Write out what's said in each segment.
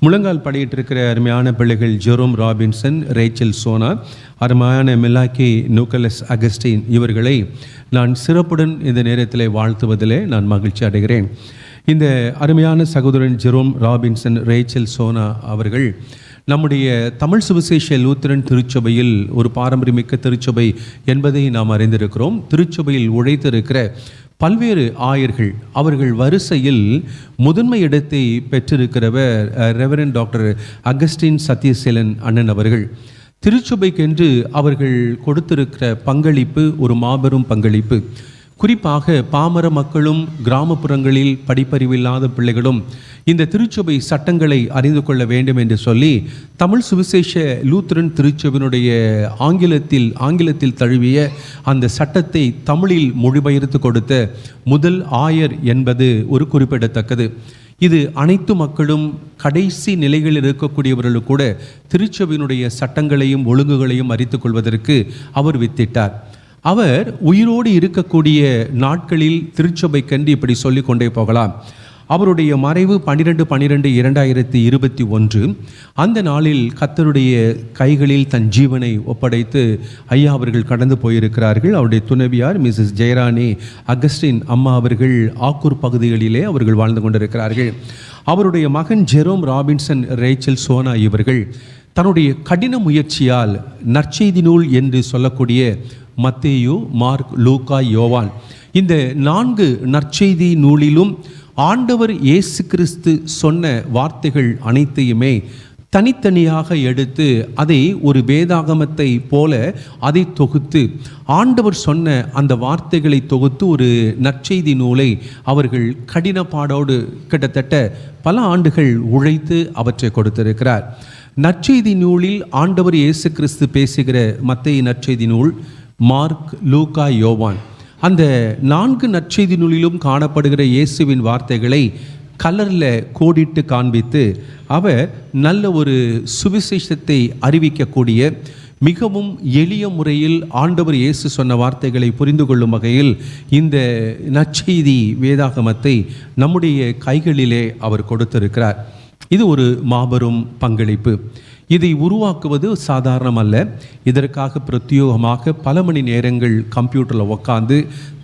முழங்கால் படையிட்டு இருக்கிற அருமையான பிள்ளைகள் ஜெரோம் ராபின்சன் ரேச்சல் சோனா அருமையான மிலாக்கி நூக்கலஸ் அகஸ்டின் இவர்களை நான் சிறப்புடன் இந்த நேரத்தில் வாழ்த்துவதிலே நான் மகிழ்ச்சி அடைகிறேன். இந்த அருமையான சகோதரன் ஜெரோம் ராபின்சன் ரேச்சல் சோனா அவர்கள் நம்முடைய தமிழ் சுவிசேஷ லூத்திரன் திருச்சபையில் ஒரு பாரம்பரியமிக்க திருச்சபை என்பதை நாம் அறிந்திருக்கிறோம். திருச்சபையில் உழைத்திருக்கிற பல்வேறு ஆயர்கள் அவர்கள் வரிசையில் முதன்மை இடத்தை பெற்றிருக்கிறவர் ரெவரன் டாக்டர் அகஸ்டின் சத்யசேலன் அண்ணன் அவர்கள். திருச்சபைக்கென்று அவர்கள் கொடுத்திருக்கிற பங்களிப்பு ஒரு மாபெரும் பங்களிப்பு. குறிப்பாக பாமர மக்களும் கிராமப்புறங்களில் படிப்பறிவில்லாத பிள்ளைகளும் இந்த திருச்சபை சட்டங்களை அறிந்து கொள்ள வேண்டும் என்று சொல்லி தமிழ் சுவிசேஷ லூத்ரன் திருச்சபையினுடைய ஆங்கிலத்தில் ஆங்கிலத்தில் தழுவிய அந்த சட்டத்தை தமிழில் மொழிபெயர்த்து கொடுத்த முதல் ஆயர் என்பது ஒரு குறிப்பிடத்தக்கது. இது அனைத்து மக்களும் கடைசி நிலைகளில் இருக்கக்கூடியவர்களும் கூட திருச்சபையினுடைய சட்டங்களையும் ஒழுங்குகளையும் அறிந்து கொள்வதற்கு அவர் வித்திட்டார். அவர் உயிரோடு இருக்கக்கூடிய நாட்களில் திருச்சபை கண்டு இப்படி சொல்லி கொண்டே போகலாம். அவருடைய மறைவு பன்னிரெண்டு பன்னிரெண்டு இரண்டாயிரத்தி இருபத்தி ஒன்று. அந்த நாளில் கத்தருடைய கைகளில் தன் ஜீவனை ஒப்படைத்து ஐயா அவர்கள் கடந்து போயிருக்கிறார்கள். அவருடைய துணைவியார் மிஸ்ஸஸ் ஜெயராணி அகஸ்டின் அம்மா அவர்கள் ஆக்கூர் பகுதிகளிலே அவர்கள் வாழ்ந்து கொண்டிருக்கிறார்கள். அவருடைய மகன் ஜெரோம் ராபின்சன் ரேச்சல் சோனா இவர்கள் தன்னுடைய கடின முயற்சியால் நற்செய்தி நூல் என்று சொல்லக்கூடிய மத்தேயு மார்க் லூக்கா யோவான். இந்த நான்கு நற்செய்தி நூலிலும் ஆண்டவர் இயேசு கிறிஸ்து சொன்ன வார்த்தைகள் அனைத்தையுமே தனித்தனியாக எடுத்து அதை ஒரு வேதாகமத்தை போல அதை தொகுத்து ஆண்டவர் சொன்ன அந்த வார்த்தைகளை தொகுத்து ஒரு நற்செய்தி நூலை அவர்கள் கடினப்பாடோடு கிட்டத்தட்ட பல ஆண்டுகள் உழைத்து அவற்றை கொடுத்திருக்கிறார். நற்செய்தி நூலில் ஆண்டவர் இயேசு கிறிஸ்து பேசுகிற மத்திய நற்செய்தி நூல் மார்க் லூகா யோவான். அந்த நான்கு நற்செய்தி நூலிலும் காணப்படுகிற இயேசுவின் வார்த்தைகளை கலரில் கோடிட்டு காண்பித்து அவர் நல்ல ஒரு சுவிசேஷத்தை அறிவிக்கக்கூடிய மிகவும் எளிய முறையில் ஆண்டவர் இயேசு சொன்ன வார்த்தைகளை புரிந்து கொள்ளும் வகையில் இந்த நற்செய்தி வேதாகமத்தை நம்முடைய கைகளிலே அவர் கொடுத்திருக்கிறார். இது ஒரு மாபெரும் பங்களிப்பு. இதை உருவாக்குவது சாதாரணம் அல்ல இதற்காக பிரத்யோகமாக பல மணி நேரங்கள் கம்ப்யூட்டரில் உட்காந்து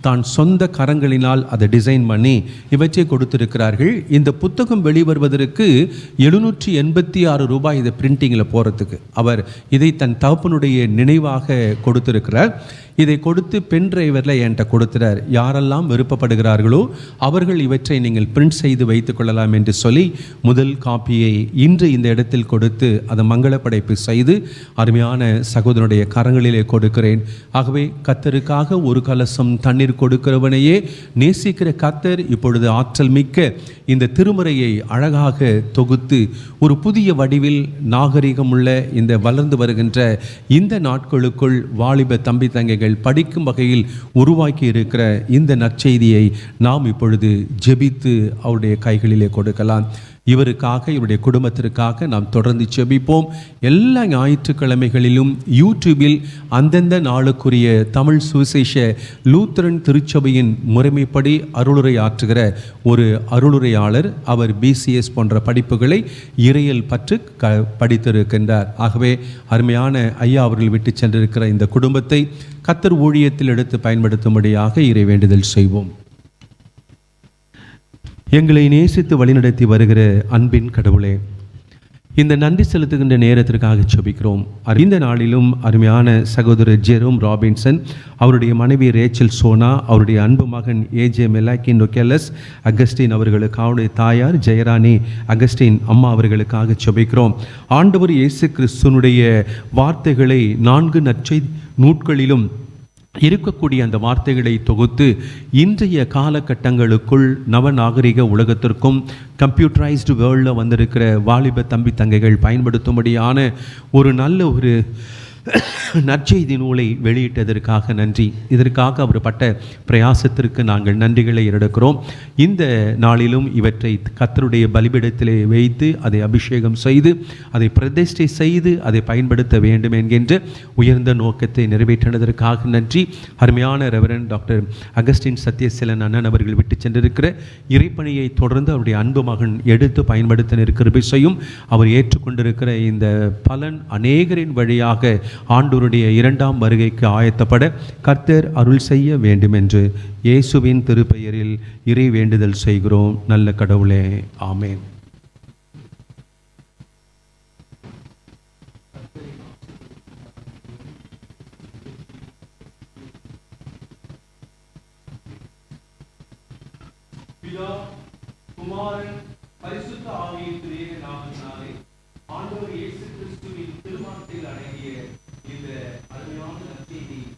தான் சொந்த கரங்களினால் அதை டிசைன் பண்ணி இவற்றை கொடுத்திருக்கிறார்கள். இந்த புத்தகம் வெளிவருவதற்கு எழுநூற்றி எண்பத்தி ஆறு ரூபாய் இதை பிரிண்டிங்கில் போகிறதுக்கு அவர் இதை தன் தகப்பனுடைய நினைவாக கொடுத்திருக்கிறார். இதை கொடுத்து பென் டிரைவரில் என்கிட்ட கொடுத்துறார் யாரெல்லாம் விருப்பப்படுகிறார்களோ அவர்கள் இவற்றை நீங்கள் பிரிண்ட் செய்து வைத்துக்கொள்ளலாம் என்று சொல்லி முதல் காப்பியை இன்று இந்த இடத்தில் கொடுத்து அதை மங்கள படைப்பு செய்து அருமையான சகோதரனுடைய கரங்களிலே கொடுக்கிறேன். ஆகவே கத்தருக்காக ஒரு கலசம் தண்ணீர் கொடுக்கிறவனையே நேசிக்கிற கத்தர் இப்பொழுது ஆற்றல் மிக்க இந்த திருமுறையை அழகாக தொகுத்து ஒரு புதிய வடிவில் நாகரிகமுள்ள இந்த வளர்ந்து வருகின்ற இந்த நாட்களுக்குள் வாலிப தம்பி தங்கைகள் படிக்கும் வகையில் உருவாக்கி இருக்கிற இந்த நற்செய்தியை நாம் இப்பொழுது ஜெபித்து அவருடைய கைகளிலே கொடுக்கலாம். இவருக்காக இவருடைய குடும்பத்திற்காக நாம் தொடர்ந்து செபிப்போம். எல்லா ஞாயிற்றுக்கிழமைகளிலும் யூடியூபில் அந்தந்த நாளுக்குரிய தமிழ் சுவிசேஷ லூத்தரன் திருச்சபையின் முறைமைப்படி அருளுரை ஆற்றுகிற ஒரு அருளுரையாளர் அவர் பிசிஎஸ் போன்ற படிப்புகளை இறையல் பற்று க படித்திருக்கின்றார். ஆகவே அருமையான ஐயா அவர்கள் விட்டு சென்றிருக்கிற இந்த குடும்பத்தை கத்தர் ஊழியத்தில் எடுத்து பயன்படுத்தும்படியாக இறை வேண்டுதல் செய்வோம். எங்களை நேசித்து வழிநடத்தி வருகிற அன்பின் கடவுளே இந்த நன்றி செலுத்துகின்ற நேரத்திற்காக செபிக்கிறோம் இந்த நாளிலும் அருமையான சகோதரர் ஜெரோம் ராபின்சன் அவருடைய மனைவி ரேச்சல் சோனா அவருடைய அன்பு மகன் ஏஜே மெலாக்கின் நொக்கேலஸ் அகஸ்டின் அவர்களுக்கு அவருடைய தாயார் ஜெயராணி அகஸ்டின் அம்மா அவர்களுக்காக செபிக்கிறோம் ஆண்டவர் இயேசு கிறிஸ்துனுடைய வார்த்தைகளை நான்கு நற்செய் நூட்களிலும் இருக்கக்கூடிய அந்த வார்த்தைகளை தொகுத்து இன்றைய காலகட்டங்களுக்குள் நவநாகரிக உலகத்திற்கும் கம்ப்யூட்டரைஸ்டு வேர்ல்டில் வந்திருக்கிற வாலிப தம்பி தங்கைகள் பயன்படுத்தும்படியான ஒரு நல்ல ஒரு நற்செய்தி நூலை வெளியிட்டதற்காக நன்றி. இதற்காக அவர் பட்ட பிரயாசத்திற்கு நாங்கள் நன்றிகளை எடுக்கிறோம் இந்த நாளிலும் இவற்றை கத்தருடைய பலிபிடத்திலே வைத்து அதை அபிஷேகம் செய்து அதை பிரதிஷ்டை செய்து அதை பயன்படுத்த வேண்டும் என்கின்ற உயர்ந்த நோக்கத்தை நிறைவேற்றினதற்காக நன்றி. அருமையான ரெவரன் டாக்டர் அகஸ்டின் சத்யசீலன் அண்ணன் அவர்கள் விட்டு சென்றிருக்கிற இறைப்பணியை தொடர்ந்து அவருடைய அன்பு மகன் எடுத்து பயன்படுத்த செய்யும் அவர் ஏற்றுக்கொண்டிருக்கிற இந்த பலன் அநேகரின் வழியாக ஆண்டோருடைய இரண்டாம் வருகைக்கு ஆயத்தப்பட கர்த்தர் அருள் செய்ய வேண்டும் என்று இயேசுவின் திருப்பெயரில் இறை வேண்டுதல் செய்கிறோம். நல்ல கடவுளே. ஆமேன். பிதா குமாரன் பரிசுத்த ஆவியின் திரியக நாமத்தினாலே ஆண்டவர் இயேசு கிறிஸ்துவின் திருமணத்தில் அடங்கிய இந்த அருமையான செய்தி.